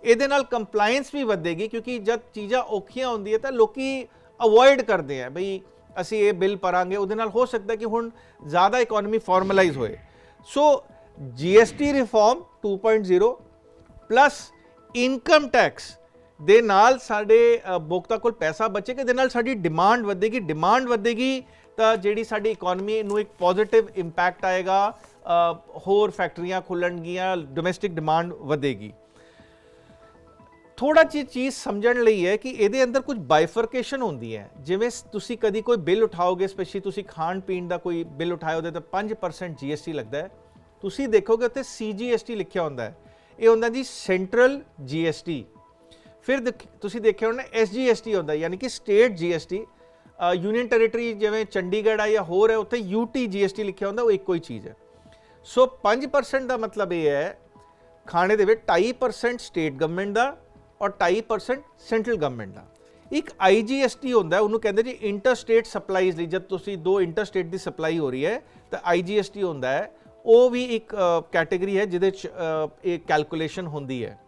ਇਹਦੇ ਨਾਲ ਕੰਪਲਾਈਂਸ ਵੀ ਵਧੇਗੀ ਕਿਉਂਕਿ ਜਦ ਚੀਜ਼ਾਂ ਔਖੀਆਂ ਹੁੰਦੀ ਹੈ ਤਾਂ ਲੋਕੀ ਅਵੋਇਡ ਕਰਦੇ ਆ ਬਈ ਅਸੀਂ ਇਹ ਬਿੱਲ ਭਰਾਂਗੇ ਉਹਦੇ ਨਾਲ ਹੋ ਸਕਦਾ ਕਿ ਹੁਣ ਜ਼ਿਆਦਾ ਇਕਨੋਮੀ ਫਾਰਮਲਾਈਜ਼ ਹੋਏ। So GST reform 2.0 plus income tax ਦੇ ਨਾਲ ਸਾਡੇ ਅ, ਉਪਭੋਗਤਾ ਕੋਲ ਪੈਸਾ ਬਚੇਗਾ ਦੇ ਨਾਲ ਸਾਡੀ ਡਿਮਾਂਡ ਵਧੇਗੀ ਡਿਮਾਂਡ ਵਧੇਗੀ ਤਾਂ ਜਿਹੜੀ ਸਾਡੀ ਇਕਨੋਮੀ ਨੂੰ ਇੱਕ ਪੋਜ਼ਿਟਿਵ ਇੰਪੈਕਟ ਆਏਗਾ ਹੋਰ ਫੈਕਟਰੀਆਂ ਖੁੱਲਣਗੀਆਂ ਡੋਮੈਸਟਿਕ ਡਿਮਾਂਡ ਵਧੇਗੀ। ਥੋੜਾ ਜਿਹੀ ਚੀਜ਼ ਸਮਝਣ ਲਈ ਹੈ ਕਿ ਇਹਦੇ ਅੰਦਰ ਕੁਝ ਬਾਈਫਰਕੇਸ਼ਨ ਹੁੰਦੀ ਹੈ ਜਿਵੇਂ ਸ- ਤੁਸੀਂ ਕਦੀ ਕੋਈ ਬਿੱਲ ਉਠਾਓਗੇ ਸਪੈਸ਼ਲੀ ਤੁਸੀਂ ਖਾਣ ਪੀਣ ਦਾ ਕੋਈ ਬਿੱਲ ਉਠਾਏ ਉਹਦੇ ਤੇ 5% GST ਲੱਗਦਾ ਹੈ ਤੁਸੀਂ ਦੇਖੋਗੇ ਉੱਤੇ CGST ਲਿਖਿਆ ਹੁੰਦਾ ਹੈ ਇਹ ਹੁੰਦਾ ਜੀ ਸੈਂਟਰਲ GST ਫਿਰ ਦੇਖ- ਤੁਸੀਂ ਦੇਖਿਆ ਹੋਣਾ SGST ਹੁੰਦਾ ਹੈ, ਯਾਨੀ ਕਿ ਸਟੇਟ GST ਯੂਨੀਅਨ ਟੈਰੀਟਰੀ ਜਿਵੇਂ ਚੰਡੀਗੜ੍ਹ ਆ ਜਾਂ ਹੋਰ ਹੈ ਉੱਥੇ UT GST ਲਿਖਿਆ ਹੁੰਦਾ ਉਹ ਇੱਕੋ ਹੀ ਚੀਜ਼ ਹੈ ਸੋ 5% ਦਾ ਮਤਲਬ ਇਹ ਹੈ ਖਾਣੇ ਦੇ ਵਿੱਚ 2.5% ਸਟੇਟ ਗਵਰਨਮੈਂਟ ਦਾ ਔਰ 2.5% ਸੈਂਟਰਲ ਗਵਰਨਮੈਂਟ ਦਾ। ਇੱਕ IGST ਹੁੰਦਾ ਉਹਨੂੰ ਕਹਿੰਦੇ ਜੀ ਇੰਟਰ ਸਟੇਟ ਸਪਲਾਈਜ਼ ਲਈ। ਜਦ ਤੁਸੀਂ ਦੋ ਇੰਟਰ ਸਟੇਟ ਦੀ ਸਪਲਾਈ ਹੋ ਰਹੀ ਹੈ, ਤਾਂ IGST ਹੁੰਦਾ ਹੈ, ਉਹ ਵੀ ਇੱਕ ਕੈਟਾਗਰੀ ਹੈ ਜਿਹਦੇ ਚ ਇਹ ਕੈਲਕੂਲੇਸ਼ਨ ਹੁੰਦੀ ਹੈ।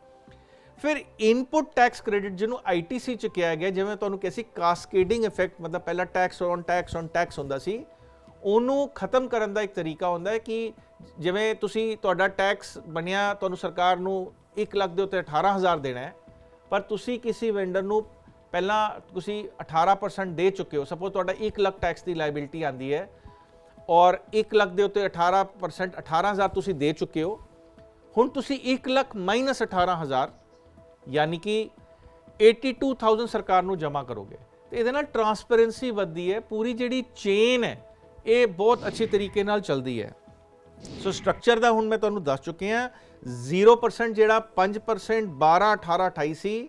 ਫਿਰ ਇਨਪੁਟ ਟੈਕਸ ਕ੍ਰੈਡਿਟ ਜਿਹਨੂੰ ਆਈਟੀਸੀ ਚ ਕਿਹਾ ਗਿਆ, ਜਿਵੇਂ ਤੁਹਾਨੂੰ ਕਿਹਾ ਸੀ ਕਾਸਕੇਡਿੰਗ ਇਫੈਕਟ ਮਤਲਬ ਪਹਿਲਾਂ tax on tax on tax ਹੁੰਦਾ ਸੀ। ਉਹਨੂੰ ਖਤਮ ਕਰਨ ਦਾ ਇੱਕ ਤਰੀਕਾ ਹੁੰਦਾ ਹੈ ਕਿ ਜਿਵੇਂ ਤੁਸੀਂ ਤੁਹਾਡਾ ਟੈਕਸ ਬਣਿਆ, ਤੁਹਾਨੂੰ ਸਰਕਾਰ ਨੂੰ 1 ਲੱਖ ਦੇ ਉੱਤੇ 18000 ਦੇਣਾ ਹੈ ਪਰ ਤੁਸੀਂ ਕਿਸੇ ਵੈਂਡਰ ਨੂੰ ਪਹਿਲਾਂ ਤੁਸੀਂ 18% ਦੇ ਚੁੱਕੇ ਹੋ। ਸਪੋਜ਼ ਤੁਹਾਡਾ 1 ਲੱਖ ਟੈਕਸ ਦੀ ਲਾਇਬਿਲਿਟੀ ਆਂਦੀ ਹੈ ਔਰ 1 ਲੱਖ ਦੇ ਉੱਤੇ 18% 18000 ਤੁਸੀਂ ਦੇ ਚੁੱਕੇ ਹੋ। ਹੁਣ ਤੁਸੀਂ 1 ਲੱਖ ਮਾਈਨਸ 18000 ਯਾਨੀ ਕਿ 82000 ਸਰਕਾਰ ਨੂੰ ਜਮ੍ਹਾਂ ਕਰੋਗੇ। ਤੇ ਇਹਦੇ ਨਾਲ ਟਰਾਂਸਪੇਰੈਂਸੀ ਵੱਧਦੀ ਹੈ, ਪੂਰੀ ਜਿਹੜੀ ਚੇਨ ਹੈ, ਇਹ ਬਹੁਤ ਅੱਛੇ ਤਰੀਕੇ ਨਾਲ ਚੱਲਦੀ ਹੈ। ਸੋ ਸਟਰਕਚਰ ਦਾ ਹੁਣ ਮੈਂ ਤੁਹਾਨੂੰ ਦੱਸ ਚੁੱਕਿਆ 0% ਜਿਹੜਾ 5% 12 18 28 ਸੀ,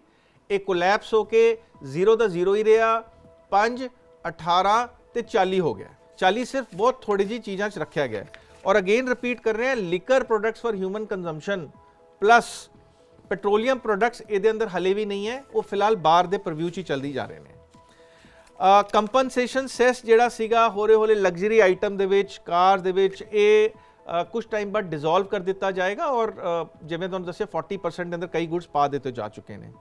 ਇਹ ਕੋਲੈਪਸ ਹੋ ਕੇ 0 ਦਾ 0 ਹੀ ਰਿਹਾ 5 18 ਤੇ 40 ਹੋ ਗਿਆ। 40 ਸਿਰਫ ਬਹੁਤ ਥੋੜੀ ਜੀ ਚੀਜ਼ਾਂ 'ਚ ਰੱਖਿਆ ਗਿਆ। ਔਰ ਅਗੇਨ ਰਿਪੀਟ ਕਰ ਰਹੇ ਹਾਂ liquor products for human consumption plus petroleum products ਇਹਦੇ ਅੰਦਰ ਹਲੇ ਵੀ ਨਹੀਂ ਹੈ, ਉਹ ਫਿਲਹਾਲ ਬਾਹਰ ਦੇ ਪ੍ਰਵਿਊ 'ਚ ਹੀ ਚੱਲਦੀ ਜਾ ਰਹੇ ਨੇ। ਕੰਪਨਸੇਸ਼ਨ ਸੈਸ ਜਿਹੜਾ ਸੀਗਾ ਹੋਰੇ ਹੋਰੇ ਲਗਜ਼ਰੀ ਆਈਟਮ ਦੇ ਵਿੱਚ ਕਾਰ ਦੇ ਵਿੱਚ, ਇਹ ਕੁਝ ਟਾਈਮ ਬਾਅਦ ਡਿਸੋਲਵ ਕਰ ਦਿੱਤਾ ਜਾਏਗਾ ਔਰ ਜਿਵੇਂ ਤੁਹਾਨੂੰ ਦੱਸਿਆ 40% ਦੇ ਅੰਦਰ ਕਈ ਗੁੱਡਸ ਪਾ ਦਿੱਤੇ ਜਾ ਚੁੱਕੇ ਨੇ।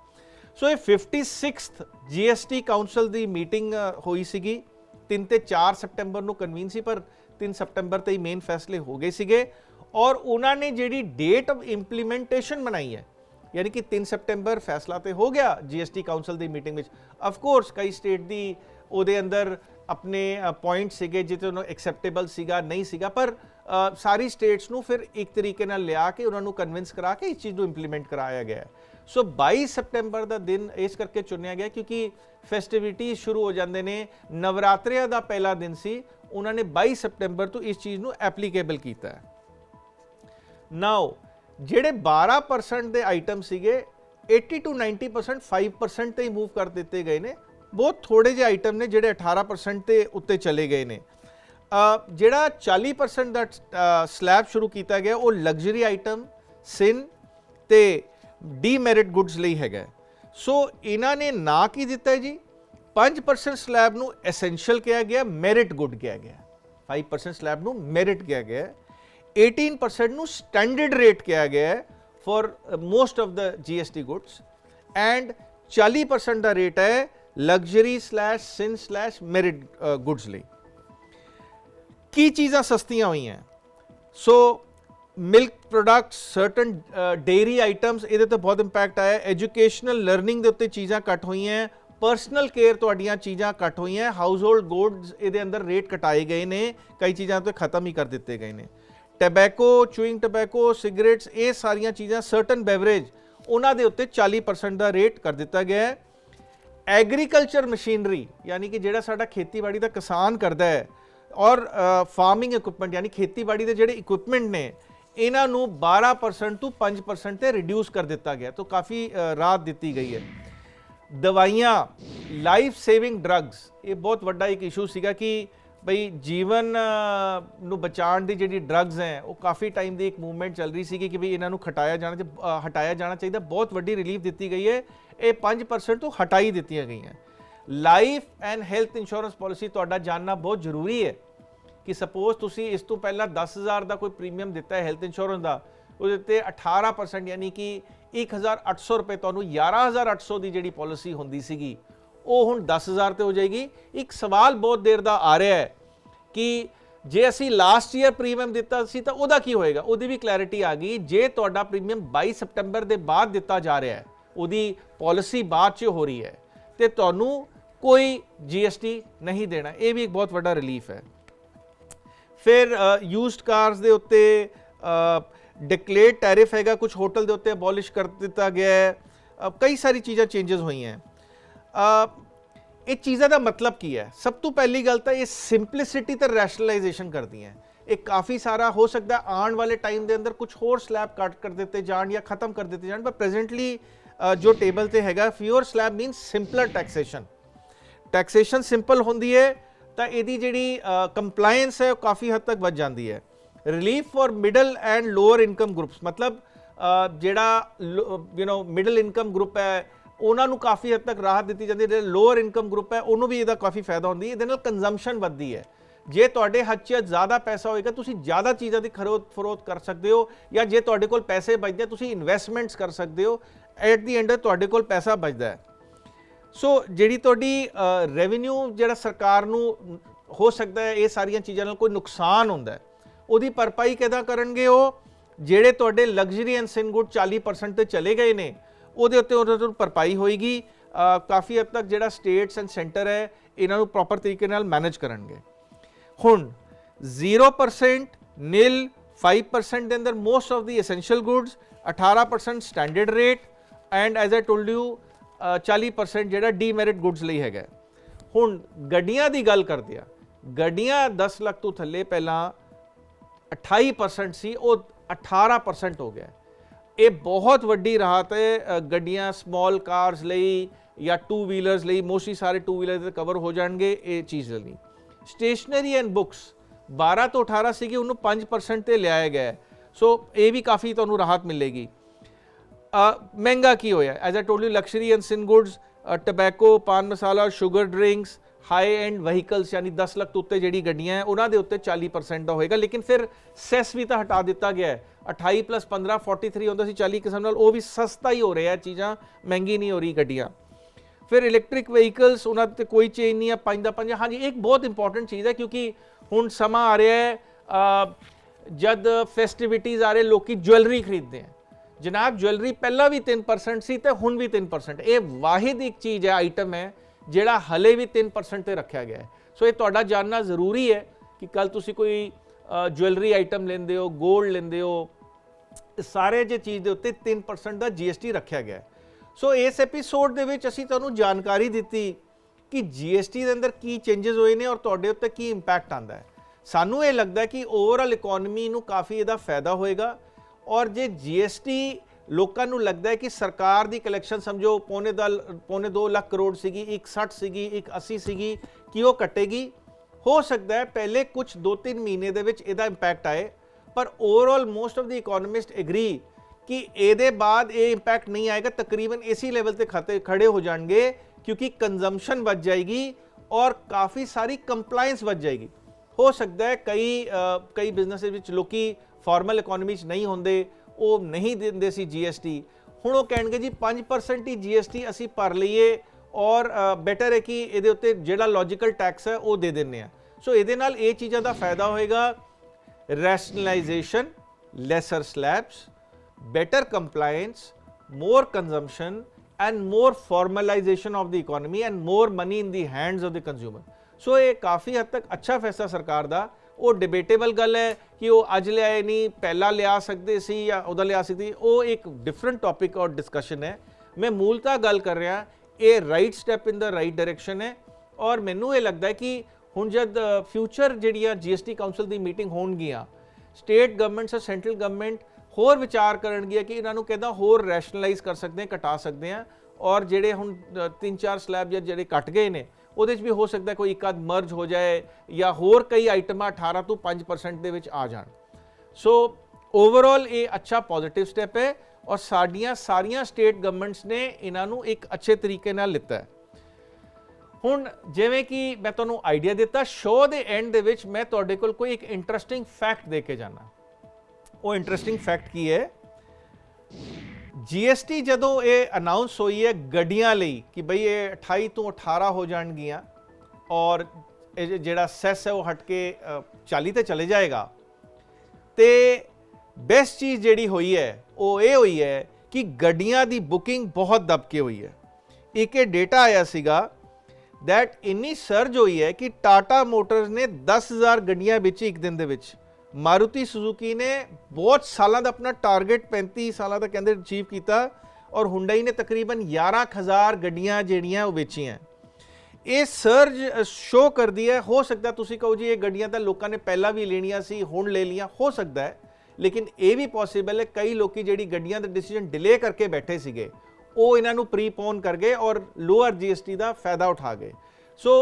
ਸੋ ਇਹ 56th GST ਕਾਉਂਸਲ ਦੀ ਮੀਟਿੰਗ ਹੋਈ ਸੀਗੀ। 3 ਤੇ 4 ਸਪਟੈਂਬਰ ਨੂੰ ਕਨਵੀਨ ਸੀ, ਪਰ 3 ਸਪਟੈਂਬਰ ਤੇ ਹੀ ਮੇਨ ਫੈਸਲੇ ਹੋ ਗਏ ਸੀਗੇ। ਔਰ ਉਹਨਾਂ ਨੇ ਜਿਹੜੀ ਡੇਟ ਆਫ ਇੰਪਲੀਮੈਂਟੇਸ਼ਨ ਬਣਾਈ ਹੈ, ਯਾਨੀ ਕਿ 3 ਸਪਟੈਂਬਰ ਫੈਸਲਾ ਤੇ ਹੋ ਗਿਆ GST ਕਾਉਂਸਲ ਦੀ ਮੀਟਿੰਗ ਵਿੱਚ। ਆਫ ਕੋਰਸ ਕਈ ਸਟੇਟ ਦੀ ਉਹਦੇ ਅੰਦਰ ਆਪਣੇ ਪੁਆਇੰਟ ਸੀਗੇ ਜਿੱਤੇ ਉਹਨੂੰ ਐਕਸੈਪਟੇਬਲ ਸੀਗਾ, ਨਹੀਂ ਸੀਗਾ, ਪਰ ਸਾਰੀ ਸਟੇਟਸ ਨੂੰ ਫਿਰ ਇੱਕ ਤਰੀਕੇ ਨਾਲ ਲਿਆ ਕੇ ਉਹਨਾਂ ਨੂੰ ਕਨਵਿੰਸ ਕਰਾ ਕੇ ਇਸ ਚੀਜ਼ ਨੂੰ ਇੰਪਲੀਮੈਂਟ ਕਰਾਇਆ ਗਿਆ ਸੋ 22 ਸਪਟੈਂਬਰ ਦਾ ਦਿਨ ਇਸ ਕਰਕੇ ਚੁਣਿਆ ਗਿਆ ਕਿਉਂਕਿ ਫੈਸਟੀਵਿਟੀ ਸ਼ੁਰੂ ਹੋ ਜਾਂਦੇ ਨੇ, ਨਵਰਾਤਰਿਆਂ ਦਾ ਪਹਿਲਾ ਦਿਨ ਸੀ, ਉਹਨਾਂ ਨੇ 22 ਸਪਟੈਂਬਰ ਤੋਂ ਇਸ ਚੀਜ਼ ਨੂੰ ਐਪਲੀਕੇਬਲ ਕੀਤਾ ਹੈ। ਨਾਓ ਜਿਹੜੇ 12% ਦੇ ਆਈਟਮ ਸੀਗੇ 80 ਟੂ 90% 5% ਤੇ ਹੀ ਮੂਵ ਕਰ ਦਿੱਤੇ ਗਏ ਨੇ। ਬਹੁਤ ਥੋੜੇ ਜਿਹੇ ਆਈਟਮ ਨੇ ਜਿਹੜੇ 18% ਤੇ ਉੱਤੇ ਚਲੇ ਗਏ ਨੇ। ਜਿਹੜਾ 40% ਦਾ ਸਲੈਬ ਸ਼ੁਰੂ ਕੀਤਾ ਗਿਆ, ਉਹ ਲਗਜ਼ਰੀ ਆਈਟਮ ਸਿਨ ਤੇ ਡੀਮੈਰਿਟ ਗੁੱਡਸ ਲਈ ਹੈਗਾ ਸੋ ਇਹਨਾਂ ਨੇ ਨਾ ਕੀ ਦਿੱਤਾ ਜੀ? 5% ਸਲੈਬ ਨੂੰ ਐਸੈਂਸ਼ੀਅਲ ਕਿਹਾ ਗਿਆ ਮੈਰਿਟ ਗੁੱਡ ਕਿਹਾ ਗਿਆ। 5% ਸਲੈਬ ਨੂੰ ਮੈਰਿਟ ਕਿਹਾ ਗਿਆ ਹੈ। 18% ਨੂੰ ਸਟੈਂਡਰਡ ਰੇਟ ਕਿਹਾ ਗਿਆ ਹੈ for most of the GST goods and 40% ਦਾ ਰੇਟ ਹੈ luxury slash sin slash merit goods ਲਈ। ਕੀ ਚੀਜ਼ਾਂ ਸਸਤੀਆਂ ਹੋਈਆਂ so milk products certain dairy items ਇਹਦੇ ਤੇ ਬਹੁਤ ਇੰਪੈਕਟ ਆਇਆ ਐਜੂਕੇਸ਼ਨਲ ਲਰਨਿੰਗ ਦੇ ਉੱਤੇ ਚੀਜ਼ਾਂ ਘਟ ਹੋਈਆਂ ਪਰਸਨਲ ਕੇਅਰ ਤੁਹਾਡੀਆਂ ਚੀਜ਼ਾਂ ਘਟ ਹੋਈਆਂ ਹਾਊਸਹੋਲਡ ਗੁੱਡਸ ਇਹਦੇ ਅੰਦਰ ਰੇਟ ਘਟਾਏ ਗਏ ਨੇ ਕਈ ਚੀਜ਼ਾਂ ਤੇ ਖਤਮ ਹੀ ਕਰ ਦਿੱਤੇ ਗਏ ਨੇ ਟੈਬੈਕੋ ਚੂਇੰਗ ਟੈਬੈਕੋ ਸਿਗਰਟਸ ਇਹ ਸਾਰੀਆਂ ਚੀਜ਼ਾਂ ਸਰਟਨ ਬੈਵਰੇਜ ਉਹਨਾਂ ਦੇ ਉੱਤੇ 40% ਦਾ ਰੇਟ ਕਰ ਦਿੱਤਾ ਗਿਆ ਹੈ ਐਗਰੀਕਲਚਰ ਮਸ਼ੀਨਰੀ ਯਾਨੀ ਕਿ ਜਿਹੜਾ ਸਾਡਾ ਖੇਤੀਬਾੜੀ ਦਾ ਕਿਸਾਨ ਕਰਦਾ ਹੈ ਔਰ ਫਾਰਮਿੰਗ ਇਕਵਿਪਮੈਂਟ ਯਾਨੀ ਖੇਤੀਬਾੜੀ ਦੇ ਜਿਹੜੇ ਇਕਵਿਪਮੈਂਟ ਨੇ, ਇਹਨਾਂ ਨੂੰ 12% ਤੋਂ 5% ਤੇ ਰਿਡਿਊਸ ਕਰ ਦਿੱਤਾ ਗਿਆ, ਤਾਂ ਕਾਫੀ ਰਾਹਤ ਦਿੱਤੀ ਗਈ ਹੈ। ਦਵਾਈਆਂ ਲਾਈਫ ਸੇਵਿੰਗ ਡਰੱਗਸ ਇਹ ਬਹੁਤ ਵੱਡਾ ਇੱਕ ਇਸ਼ੂ ਸੀਗਾ ਕਿ ਬਈ ਜੀਵਨ ਨੂੰ ਬਚਾਉਣ ਦੀ ਜਿਹੜੀ ਡਰੱਗਸ ਹੈ, ਉਹ ਕਾਫੀ ਟਾਈਮ ਦੀ ਇੱਕ ਮੂਵਮੈਂਟ ਚੱਲ ਰਹੀ ਸੀਗੀ ਕਿ ਵੀ ਇਹਨਾਂ ਨੂੰ ਹਟਾਇਆ ਜਾਣਾ ਚਾਹੀ- ਹਟਾਇਆ ਜਾਣਾ ਚਾਹੀਦਾ, ਬਹੁਤ ਵੱਡੀ ਰਿਲੀਫ ਦਿੱਤੀ ਗਈ ਹੈ। ਇਹ 5% ਤੋਂ ਹਟਾਈ ਦਿੱਤੀਆਂ ਗਈਆਂ। Life and health insurance policy ਤੁਹਾਡਾ ਜਾਣਨਾ ਬਹੁਤ ਜ਼ਰੂਰੀ ਹੈ ਕਿ ਸਪੋਜ਼ ਤੁਸੀਂ ਇਸ ਤੋਂ ਪਹਿਲਾਂ 10000 ਦਾ ਕੋਈ ਪ੍ਰੀਮੀਅਮ ਦਿੱਤਾ ਹੈ ਹੈਲਥ ਇੰਸ਼ੋਰੈਂਸ ਦਾ, ਉਹਦੇ ਤੇ 18% ਯਾਨੀ ਕਿ 1800 ਰੁਪਏ ਤੁਹਾਨੂੰ 11800 ਦੀ ਜਿਹੜੀ ਪਾਲਿਸੀ ਹੁੰਦੀ ਸੀਗੀ, ਉਹ ਹੁਣ 10000 ਤੇ ਹੋ ਜਾਏਗੀ। ਇੱਕ ਸਵਾਲ ਬਹੁਤ ਦੇਰ ਦਾ ਆ ਰਿਹਾ ਹੈ ਕਿ ਜੇ ਅਸੀਂ ਲਾਸਟ ਈਅਰ ਪ੍ਰੀਮੀਅਮ ਦਿੱਤਾ ਸੀ ਤਾਂ ਉਹਦਾ ਕੀ ਹੋਏਗਾ? ਉਹਦੀ ਵੀ ਕਲੈਰਿਟੀ ਆ ਗਈ। ਜੇ ਤੁਹਾਡਾ ਪ੍ਰੀਮੀਅਮ 22 ਸਪਟੈਂਬਰ ਦੇ ਬਾਅਦ ਦਿੱਤਾ ਜਾ ਰਿਹਾ ਹੈ, ਉਹਦੀ ਪਾਲਿਸੀ ਬਾਅਦ 'ਚ ਹੋ ਰਹੀ ਹੈ, ਤੇ ਤੁਹਾਨੂੰ ਕੋਈ GST ਨਹੀਂ ਦੇਣਾ। ਇਹ ਵੀ ਇੱਕ ਬਹੁਤ ਵੱਡਾ ਰਿਲੀਫ ਹੈ। ਫਿਰ ਯੂਜ਼ਡ ਕਾਰਸ ਦੇ ਉੱਤੇ ਡਿਕਲੇਅਰਡ ਟੈਰਿਫ ਹੈਗਾ। ਕੁਝ ਹੋਟਲ ਦੇ ਉੱਤੇ ਅਬੋਲਿਸ਼ ਕਰ ਦਿੱਤਾ ਗਿਆ ਹੈ। ਕਈ ਸਾਰੀ ਚੀਜ਼ਾਂ ਚੇਂਜਸ ਹੋਈਆਂ ਅ, ਇਹ ਚੀਜ਼ਾਂ ਦਾ ਮਤਲਬ ਕੀ ਹੈ? ਸਭ ਤੋਂ ਪਹਿਲੀ ਗੱਲ ਤਾਂ ਇਹ ਸਿੰਪਲਿਸਿਟੀ ਤੇ ਰੈਸ਼ਨਲਾਈਜੇਸ਼ਨ ਕਰਦੀਆਂ ਇਹ ਕਾਫੀ ਸਾਰਾ ਹੋ ਸਕਦਾ ਆਉਣ ਵਾਲੇ ਟਾਈਮ ਦੇ ਅੰਦਰ ਕੁਝ ਹੋਰ ਸਲੈਬ ਕੱਟ ਕਰ ਦਿੱਤੇ ਜਾਣ ਜਾਂ ਖਤਮ ਕਰ ਦਿੱਤੇ ਜਾਣ। ਪਰ ਪ੍ਰੈਜ਼ੈਂਟਲੀ ਜੋ ਟੇਬਲ ਤੇ ਹੈਗਾ fewer slab means simpler taxation taxation simple ਹੁੰਦੀ ਹੈ, ਤਾਂ ਇਹਦੀ ਜਿਹੜੀ ਕੰਪਲਾਈਂਸ ਹੈ ਉਹ ਕਾਫੀ ਹੱਦ ਤੱਕ ਵੱਧ ਜਾਂਦੀ ਹੈ। Relief for middle and lower income groups ਮਤਲਬ ਜਿਹੜਾ you know middle income group ਹੈ, ਉਹਨਾਂ ਨੂੰ ਕਾਫੀ ਹੱਦ ਤੱਕ ਰਾਹਤ ਦਿੱਤੀ ਜਾਂਦੀ ਹੈ, ਜਿਹੜਾ ਲੋਅਰ ਇਨਕਮ ਗਰੁੱਪ ਹੈ, ਉਹਨੂੰ ਵੀ ਇਹਦਾ ਕਾਫੀ ਫਾਇਦਾ ਹੁੰਦੀ ਹੈ। ਇਹਦੇ ਨਾਲ ਕੰਜ਼ੰਪਸ਼ਨ ਵੱਧਦੀ ਹੈ। ਜੇ ਤੁਹਾਡੇ ਹੱਥ 'ਚ ਜ਼ਿਆਦਾ ਪੈਸਾ ਹੋਏਗਾ, ਤੁਸੀਂ ਜ਼ਿਆਦਾ ਚੀਜ਼ਾਂ ਦੀ ਖਰੋਦ ਫਰੋਤ ਕਰ ਸਕਦੇ ਹੋ, ਜਾਂ ਜੇ ਤੁਹਾਡੇ ਕੋਲ ਪੈਸੇ ਬਚਦੇ ਤੁਸੀਂ ਇਨਵੈਸਟਮੈਂਟਸ ਕਰ ਸਕਦੇ ਹੋ ਐਟ ਦੀ ਐਂਡ ਤੁਹਾਡੇ ਕੋਲ ਪੈਸਾ ਬਚਦਾ ਹੈ। ਸੋ ਜਿਹੜੀ ਤੁਹਾਡੀ ਰੈਵਨਿਊ ਜਿਹੜਾ ਸਰਕਾਰ ਨੂੰ ਹੋ ਸਕਦਾ ਹੈ, ਇਹ ਸਾਰੀਆਂ ਚੀਜ਼ਾਂ ਨਾਲ ਕੋਈ ਨੁਕਸਾਨ ਹੁੰਦਾ ਹੈ, ਉਹਦੀ ਭਰਪਾਈ ਕਿੱਦਾਂ ਕਰਨਗੇ ਉਹ? ਜਿਹੜੇ ਤੁਹਾਡੇ ਲਗਜ਼ਰੀ ਐਂਡ ਸਿਨ ਗੁੱਡ 40% ਤੇ ਚਲੇ ਗਏ ਨੇ, ਉਹਦੇ ਉੱਤੇ ਉਹਨਾਂ ਤੋਂ ਭਰਪਾਈ ਹੋਏਗੀ। ਕਾਫੀ ਹੱਦ ਤੱਕ ਜਿਹੜਾ ਸਟੇਟਸ ਐਂਡ ਸੈਂਟਰ ਹੈ, ਇਹਨਾਂ ਨੂੰ ਪ੍ਰੋਪਰ ਤਰੀਕੇ ਨਾਲ ਮੈਨੇਜ ਕਰਨਗੇ। ਹੁਣ 0% nil 5% ਦੇ ਅੰਦਰ most of the essential goods 18% standard rate and as I told you 40% ਜਿਹੜਾ ਡੀਮੈਰਿਟ ਗੁੱਡਸ ਲਈ ਹੈਗਾ। ਹੁਣ ਗੱਡੀਆਂ ਦੀ ਗੱਲ ਕਰਦੇ ਆ, ਗੱਡੀਆਂ 10 ਲੱਖ ਤੋਂ ਥੱਲੇ ਪਹਿਲਾਂ 28% ਸੀ, ਉਹ 18% ਹੋ ਗਿਆ। ਇਹ ਬਹੁਤ ਵੱਡੀ ਰਾਹਤ ਹੈ ਗੱਡੀਆਂ ਸਮਾਲ ਕਾਰਸ ਲਈ ਜਾਂ ਟੂ ਵੀਲਰਸ ਲਈ ਮੋਸਟਲੀ ਸਾਰੇ ਟੂ ਵੀਲਰ ਦੇ ਕਵਰ ਹੋ ਜਾਣਗੇ ਇਹ ਚੀਜ਼ ਲਈ। ਸਟੇਸ਼ਨਰੀ ਐਂਡ ਬੁక్స్ 12 ਤੋਂ 18 ਸੀਗੀ, ਉਹਨੂੰ 5% ਤੇ ਲਿਆਇਆ ਗਿਆ ਸੋ ਇਹ ਵੀ ਕਾਫੀ ਤੁਹਾਨੂੰ ਰਾਹਤ ਮਿਲੇਗੀ। ਮਹਿੰਗਾ ਕੀ ਹੋਇਆ? As I totally luxury and sin goods tobacco pan masala sugar drinks high end vehicles ਯਾਨੀ 10 ਲੱਖ ਤੋਂ ਉੱਤੇ ਜਿਹੜੀ ਗੱਡੀਆਂ ਹੈ, ਉਹਨਾਂ ਦੇ ਉੱਤੇ 40% ਦਾ ਹੋਏਗਾ। ਲੇਕਿਨ ਫਿਰ ਸੈਸ ਵੀ ਤਾਂ ਹਟਾ ਦਿੱਤਾ ਗਿਆ ਹੈ। 28 plus 15 43 ਹੁੰਦਾ ਸੀ 40 ਕਿਸਮ ਨਾਲ, ਉਹ ਵੀ ਸਸਤਾ ਹੀ ਹੋ ਰਿਹਾ ਚੀਜ਼ਾਂ, ਮਹਿੰਗੀ ਨਹੀਂ ਹੋ ਰਹੀ ਗੱਡੀਆਂ। ਫਿਰ ਇਲੈਕਟ੍ਰਿਕ ਵਹੀਕਲਸ ਉਹਨਾਂ ਤੇ ਕੋਈ ਚੇਂਜ ਨਹੀਂ ਹੈ, ਪੰਜ ਦਾ ਪੰਜ। ਹਾਂਜੀ ਇੱਕ ਬਹੁਤ ਇੰਪੋਰਟੈਂਟ ਚੀਜ਼ ਹੈ, ਕਿਉਂਕਿ ਹੁਣ ਸਮਾਂ ਆ ਰਿਹਾ ਹੈ ਜਦ ਫੈਸਟੀਵਿਟੀਜ਼ ਆ ਰਹੇ, ਲੋਕੀ ਜੁਐਲਰੀ ਖਰੀਦਦੇ ਆ ਜਨਾਬ ਜੁਐਲਰੀ ਪਹਿਲਾਂ ਵੀ 3% ਸੀ ਤੇ ਹੁਣ ਵੀ 3% ਇਹ ਵਾਹਿਦ ਇੱਕ ਚੀਜ਼ ਹੈ ਆਈਟਮ ਹੈ, ਜਿਹੜਾ ਹਲੇ ਵੀ 3% ਤੇ ਰੱਖਿਆ ਗਿਆ ਹੈ। ਸੋ ਇਹ ਤੁਹਾਡਾ ਜਾਣਨਾ ਜ਼ਰੂਰੀ ਹੈ ਕਿ ਕੱਲ ਤੁਸੀਂ ਕੋਈ ਜੁਐਲਰੀ ਆਈਟਮ ਲੈਂਦੇ ਹੋ 골ਡ ਲੈਂਦੇ ਹੋ ਸਾਰੇ ਜੇ ਚੀਜ਼ ਦੇ ਉੱਤੇ 3% ਦਾ GST ਰੱਖਿਆ ਗਿਆ ਹੈ। ਸੋ ਇਸ ਐਪੀਸੋਡ ਦੇ ਵਿੱਚ ਅਸੀਂ ਤੁਹਾਨੂੰ ਜਾਣਕਾਰੀ ਦਿੱਤੀ ਕਿ GST ਦੇ ਅੰਦਰ ਕੀ ਚੇਂਜਸ ਹੋਏ ਨੇ ਔਰ ਤੁਹਾਡੇ ਉੱਤੇ ਕੀ ਇੰਪੈਕਟ ਆਂਦਾ ਹੈ। ਸਾਨੂੰ ਇਹ ਲੱਗਦਾ ਕਿ ਓਵਰਆਲ ਇਕਨੋਮੀ ਨੂੰ ਕਾਫੀ ਇਹਦਾ ਫਾਇਦਾ ਹੋਏਗਾ। ਔਰ ਜੇ GST ਲੋਕਾਂ ਨੂੰ ਲੱਗਦਾ ਹੈ ਕਿ ਸਰਕਾਰ ਦੀ ਕਲੈਕਸ਼ਨ ਸਮਝੋ, ਪੌਨੇ ਦਾ ਪੌਨੇ 2 ਲੱਖ ਕਰੋੜ ਸੀਗੀ, ਇੱਕ 60 ਸੀਗੀ, ਇੱਕ 80 ਸੀਗੀ, ਕਿ ਉਹ ਕੱਟੇਗੀ? ਹੋ ਸਕਦਾ ਹੈ ਪਹਿਲੇ ਕੁਝ 2-3 ਮਹੀਨੇ ਦੇ ਵਿੱਚ ਇਹਦਾ ਇੰਪੈਕਟ ਆਏ, ਪਰ overall most of the economist agree ਕਿ ਇਹਦੇ ਬਾਅਦ ਇਹ ਇੰਪੈਕਟ ਨਹੀਂ ਆਏਗਾ, ਤਕਰੀਬਨ ਇਸੇ ਲੈਵਲ ਤੇ ਖਾਤੇ, ਖੜੇ ਹੋ ਜਾਣਗੇ, ਕਿਉਂਕਿ ਕੰਜ਼ੰਪਸ਼ਨ ਵੱਧ ਜਾਏਗੀ ਔਰ ਕਾਫੀ ਸਾਰੀ ਕੰਪਲਾਈਂਸ ਵੱਧ ਜਾਏਗੀ। ਹੋ ਸਕਦਾ ਹੈ ਕਈ ਕਈ ਬਿਜ਼ਨਸ ਵਿੱਚ ਲੋਕੀ ਫਾਰਮਲ ਇਕਨੋਮੀ 'ਚ ਨਹੀਂ ਹੁੰਦੇ ਉਹ ਨਹੀਂ ਦਿੰਦੇ ਸੀ ਜੀਐਸਟੀ ਹੁਣ ਉਹ ਕਹਿਣਗੇ ਜੀ 5% ਹੀ ਜੀਐਸਟੀ ਅਸੀਂ ਭਰ ਲਈਏ ਔਰ ਬੈਟਰ ਹੈ ਕਿ ਇਹਦੇ ਉੱਤੇ ਜਿਹੜਾ ਲੌਜੀਕਲ ਟੈਕਸ ਹੈ ਉਹ ਦੇ ਦਿੰਨੇ ਆ ਸੋ ਇਹਦੇ ਨਾਲ ਇਹ ਚੀਜ਼ਾਂ ਦਾ ਫਾਇਦਾ ਹੋਏਗਾ rationalisation lesser slabs better compliance more consumption and more formalization of the economy and more money in the hands of the consumer. So ਇਹ ਕਾਫੀ ਹੱਦ ਤੱਕ ਅੱਛਾ ਫੈਸਲਾ ਸਰਕਾਰ ਦਾ। ਉਹ ਡਿਬੇਟੇਬਲ ਗੱਲ ਹੈ ਕਿ ਉਹ ਅੱਜ ਲਿਆਏ ਨਹੀਂ ਪਹਿਲਾਂ ਲਿਆ ਸਕਦੇ ਸੀ ਜਾਂ ਉਹਦਾ ਲਿਆ ਸਕਦੀ। ਉਹ ਇੱਕ ਡਿਫਰੈਂਟ ਟੌਪਿਕ ਔਰ ਡਿਸਕਸ਼ਨ ਹੈ। ਮੈਂ ਮੂਲਤਾ ਗੱਲ ਕਰ ਰਿਹਾ ਇਹ right step in the right direction ਹੈ। ਔਰ ਮੈਨੂੰ ਇਹ ਲੱਗਦਾ ਹੈ ਕਿ ਹੁਣ ਜਦ ਫਿਊਚਰ ਜਿਹੜੀਆਂ GST ਕਾਉਂਸਲ ਦੀ ਮੀਟਿੰਗ ਹੋਣਗੀਆਂ ਸਟੇਟ ਗਵਰਨਮੈਂਟਸ ਔਰ ਸੈਂਟਰਲ ਗਵਰਨਮੈਂਟ ਹੋਰ ਵਿਚਾਰ ਕਰਨਗੀਆਂ ਕਿ ਇਹਨਾਂ ਨੂੰ ਕਿੱਦਾਂ ਹੋਰ ਰੈਸ਼ਨਲਾਈਜ਼ ਕਰ ਸਕਦੇ ਹਾਂ ਘਟਾ ਸਕਦੇ ਹਾਂ। ਔਰ ਜਿਹੜੇ ਹੁਣ ਅ, ਤਿੰਨ ਚਾਰ ਸਲੈਬ ਜਾਂ ਜਿਹੜੇ ਕੱਟ ਗਏ ਨੇ ਉਹਦੇ 'ਚ ਵੀ ਹੋ ਸਕਦਾ ਕੋਈ ਇੱਕ ਆਧ ਮਰਜ ਹੋ ਜਾਏ ਜਾਂ ਹੋਰ ਕਈ ਆਈਟਮਾਂ 18 ਤੋਂ 5% ਦੇ ਵਿੱਚ ਆ ਜਾਣ। ਸੋ ਓਵਰਆਲ ਇਹ ਅੱਛਾ ਪੋਜ਼ਿਟਿਵ ਸਟੈਪ ਹੈ ਔਰ ਸਾਡੀਆਂ ਸਾਰੀਆਂ ਸਟੇਟ ਗਵਰਨਮੈਂਟਸ ਨੇ ਇਹਨਾਂ ਨੂੰ ਇੱਕ ਅੱਛੇ ਤਰੀਕੇ ਨਾਲ ਲਿੱਤਾ ਹੈ। ਹੁਣ ਜਿਵੇਂ ਕਿ ਮੈਂ ਤੁਹਾਨੂੰ ਆਈਡੀਆ ਦਿੱਤਾ ਸ਼ੋਅ ਦੇ ਐਂਡ ਦੇ ਵਿੱਚ ਮੈਂ ਤੁਹਾਡੇ ਕੋਲ ਕੋਈ ਇੱਕ ਇੰਟਰਸਟਿੰਗ ਫੈਕਟ ਦੇ ਕੇ ਜਾਣਾ। ਉਹ ਇੰਟਰਸਟਿੰਗ ਫੈਕਟ ਕੀ ਹੈ? GST ਜਦੋਂ ਇਹ ਅਨਾਉਂਸ ਹੋਈ ਹੈ ਗੱਡੀਆਂ ਲਈ ਕਿ ਬਈ ਇਹ 28 ਤੋਂ 18 ਹੋ ਜਾਣਗੀਆਂ ਔਰ ਇਹ ਜਿਹੜਾ ਸੈਸ ਹੈ ਉਹ ਹਟ ਕੇ ਅ, 40 ਤੇ ਚਲੇ ਜਾਏਗਾ ਤੇ ਬੈਸਟ ਚੀਜ਼ ਜਿਹੜੀ ਹੋਈ ਹੈ ਉਹ ਇਹ ਹੋਈ ਹੈ ਕਿ ਗੱਡੀਆਂ ਦੀ ਬੁਕਿੰਗ ਬਹੁਤ ਦਬਕੇ ਹੋਈ ਹੈ। ਇੱਕ ਇਹ ਡੇਟਾ ਆਇਆ ਸੀਗਾ that ਇੰਨੀ ਸਰਜ ਹੋਈ ਹੈ ਕਿ ਟਾਟਾ ਮੋਟਰਸ ਨੇ 10000 ਗੱਡੀਆਂ ਵੇਚੀ ਇੱਕ ਦਿਨ ਦੇ ਵਿੱਚ ਮਾਰੂਤੀ ਸੁਜ਼ੂਕੀ ਨੇ ਬਹੁਤ ਸਾਲਾਂ ਦਾ ਆਪਣਾ ਟਾਰਗੇਟ 35 ਸਾਲਾਂ ਦਾ ਕਹਿੰਦੇ ਅਚੀਵ ਕੀਤਾ ਔਰ ਹੁੰਡਈ ਨੇ ਤਕਰੀਬਨ 11000 ਗੱਡੀਆਂ ਜਿਹੜੀਆਂ ਉਹ ਵੇਚੀਆਂ। ਇਹ ਸਰਜ ਸ਼ੋ ਕਰਦੀ ਹੈ। ਹੋ ਸਕਦਾ ਤੁਸੀਂ ਕਹੋ ਜੀ ਇਹ ਗੱਡੀਆਂ ਤਾਂ ਲੋਕਾਂ ਨੇ ਪਹਿਲਾਂ ਵੀ ਲੈਣੀਆਂ ਸੀ, ਹੁਣ ਲੈ ਲੀਆਂ ਹੋ ਸਕਦਾ ਹੈ। ਲੇਕਿਨ ਇਹ ਵੀ ਪੋਸੀਬਲ ਹੈ, ਕਈ ਲੋਕੀ ਜਿਹੜੀ ਗੱਡੀਆਂ ਦਾ ਡਿਸੀਜਨ ਡਿਲੇ ਕਰਕੇ ਬੈਠੇ ਸੀਗੇ, ਉਹ ਇਹਨਾਂ ਨੂੰ ਪ੍ਰੀਪੋਨ ਕਰ ਗਏ ਔਰ ਲੋਅਰ GST ਦਾ ਫਾਇਦਾ ਉਠਾ ਗਏ। ਸੋ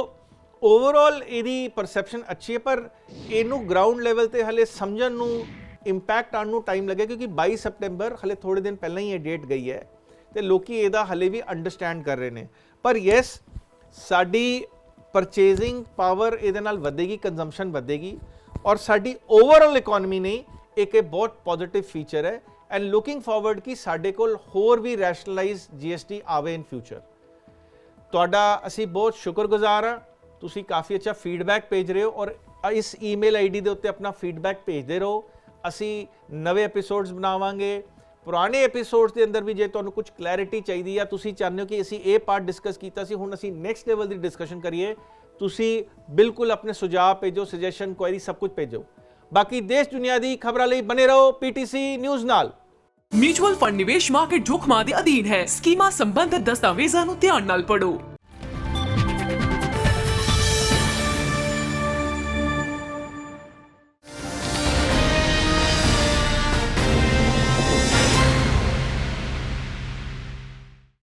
ਓਵਰਆਲ ਇਹਦੀ ਪਰਸੈਪਸ਼ਨ ਅੱਛੀ ਹੈ, ਪਰ ਇਹਨੂੰ ਗਰਾਊਂਡ ਲੈਵਲ ਤੇ ਹਲੇ ਸਮਝਣ ਨੂੰ ਇੰਪੈਕਟ ਆਉਣ ਨੂੰ ਟਾਈਮ ਲੱਗਿਆ, ਕਿਉਂਕਿ 22 ਸਪਟੈਂਬਰ ਹਲੇ ਥੋੜੇ ਦਿਨ ਪਹਿਲਾਂ ਹੀ ਇਹ ਡੇਟ ਗਈ ਹੈ ਤੇ ਲੋਕੀ ਇਹਦਾ ਹਲੇ ਵੀ ਅੰਡਰਸਟੈਂਡ ਕਰ ਰਹੇ ਨੇ। ਪਰ ਯੈਸ ਸਾਡੀ ਪਰਚੇਜ਼ਿੰਗ ਪਾਵਰ ਇਹਦੇ ਨਾਲ ਵਧੇਗੀ ਕੰਜ਼ੰਪਸ਼ਨ ਵਧੇਗੀ ਔਰ ਸਾਡੀ ਓਵਰਆਲ ਇਕਨੋਮੀ ਨੇ ਇੱਕ ਇਹ ਬਹੁਤ ਪੋਜ਼ਿਟਿਵ ਫੀਚਰ ਹੈ ਐਂਡ ਲੁਕਿੰਗ ਫਾਰਵਰਡ ਕਿ ਸਾਡੇ ਕੋਲ ਹੋਰ ਵੀ ਰੈਸ਼ਨਲਾਈਜ਼ GST ਆਵੇ ਇਨ ਫਿਊਚਰ ਤੁਹਾਡਾ ਅਸੀਂ ਬਹੁਤ ਸ਼ੁਕਰਗੁਜ਼ਾਰ ਹਾਂ ਤੁਸੀਂ ਕਾਫੀ ਅੱਛਾ ਫੀਡਬੈਕ ਭੇਜ ਰਹੇ ਹੋ ਔਰ ਇਸ ਈਮੇਲ ਆਈਡੀ ਦੇ ਉੱਤੇ ਆਪਣਾ ਫੀਡਬੈਕ ਭੇਜਦੇ ਰਹੋ। ਅਸੀਂ ਨਵੇਂ ਐਪੀਸੋਡਸ ਬਣਾਵਾਂਗੇ। ਪੁਰਾਣੇ ਐਪੀਸੋਡਸ ਦੇ ਅੰਦਰ ਵੀ ਜੇ ਤੁਹਾਨੂੰ ਕੁਝ ਕਲੈਰਿਟੀ ਚਾਹੀਦੀ ਆ, ਤੁਸੀਂ ਚਾਹੁੰਦੇ ਹੋ ਕਿ ਅਸੀਂ ਇਹ ਪਾਰਟ ਡਿਸਕਸ ਕੀਤਾ ਸੀ, ਹੁਣ ਅਸੀਂ ਨੈਕਸਟ ਲੈਵਲ ਦੀ ਡਿਸਕਸ਼ਨ ਕਰੀਏ। ਤੁਸੀਂ ਬਿਲਕੁਲ ਆਪਣੇ ਸੁਝਾਅ ਭੇਜੋ ਸੁਜੈਸ਼ਨ ਕੁਐਰੀ ਸਭ ਕੁਝ ਭੇਜੋ। ਬਾਕੀ ਦੇਸ਼ ਦੁਨੀਆ ਦੀ ਖਬਰਾਂ ਲਈ ਬਨੇ ਰਹੋ ਪੀਟੀਸੀ ਨਿਊਜ਼ ਨਾਲ। ਮਿਊਚੁਅਲ ਫੰਡ ਨਿਵੇਸ਼ ਮਾਰਕੀਟ ਜੋਖਮਾਂ ਦੇ ਅਧੀਨ ਹੈ। ਸਕੀਮਾਂ ਸੰਬੰਧਿਤ ਦਸਤਾਵੇਜ਼ਾਂ ਨੂੰ ਧਿਆਨ ਨਾਲ ਪੜ੍ਹੋ।